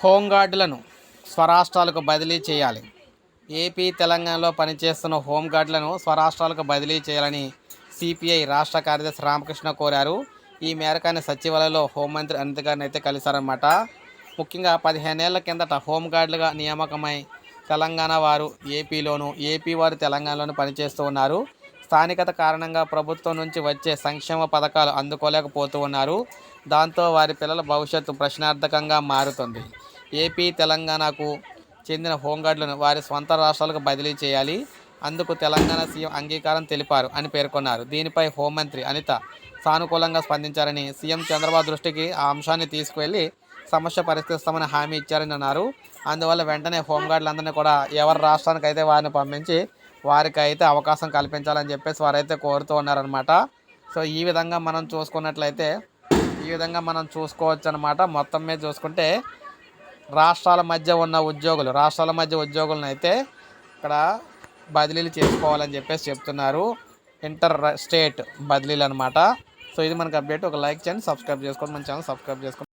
హోంగార్డులను స్వరాష్ట్రాలకు బదిలీ చేయాలి. ఏపీ తెలంగాణలో పనిచేస్తున్న హోంగార్డులను స్వరాష్ట్రాలకు బదిలీ చేయాలని సిపిఐ రాష్ట్ర కార్యదర్శి రామకృష్ణ కోరారు. ఈ మేరకు ఆయన సచివాలయంలో హోంమంత్రి అనిత గారిని అయితే కలిశారన్నమాట. ముఖ్యంగా పదిహేనేళ్ళ కిందట హోంగార్డులుగా నియామకమై తెలంగాణ వారు ఏపీలోను ఏపీ వారు తెలంగాణలోను పనిచేస్తూ ఉన్నారు. స్థానికత కారణంగా ప్రభుత్వం నుంచి వచ్చే సంక్షేమ పథకాలు అందుకోలేకపోతూ ఉన్నారు. దాంతో వారి పిల్లల భవిష్యత్తు ప్రశ్నార్థకంగా మారుతుంది. ఏపీ తెలంగాణకు చెందిన హోంగార్డులను వారి స్వంత రాష్ట్రాలకు బదిలీ చేయాలి. అందుకు తెలంగాణ సీఎం అంగీకారం తెలిపారు అని పేర్కొన్నారు. దీనిపై హోంమంత్రి అనిత సానుకూలంగా స్పందించారని సీఎం చంద్రబాబు దృష్టికి ఆ అంశాన్ని తీసుకువెళ్ళి సమస్య పరిష్కరిస్తామని హామీ ఇచ్చారని అన్నారు. అందువల్ల వెంటనే హోంగార్డులందరినీ కూడా ఎవరి రాష్ట్రానికి అయితే వారిని పంపించి వారికి అయితే అవకాశం కల్పించాలని చెప్పేసి వారైతే కోరుతూ ఉన్నారనమాట సో ఈ విధంగా మనం చూసుకున్నట్లయితే ఈ విధంగా మనం చూసుకోవచ్చు అనమాట మొత్తం మీద చూసుకుంటే రాష్ట్రాల మధ్య ఉన్న ఉద్యోగులు రాష్ట్రాల మధ్య ఉద్యోగులను అయితే ఇక్కడ బదిలీలు చేసుకోవాలని చెప్పేసి చెప్తున్నారు. ఇంటర్ స్టేట్ బదిలీలు అనమాట సో ఇది మనకి అప్డేట్. ఒక లైక్ చేయండి సబ్స్క్రైబ్ చేసుకోండి మన ఛానల్ సబ్స్క్రైబ్ చేసుకోండి.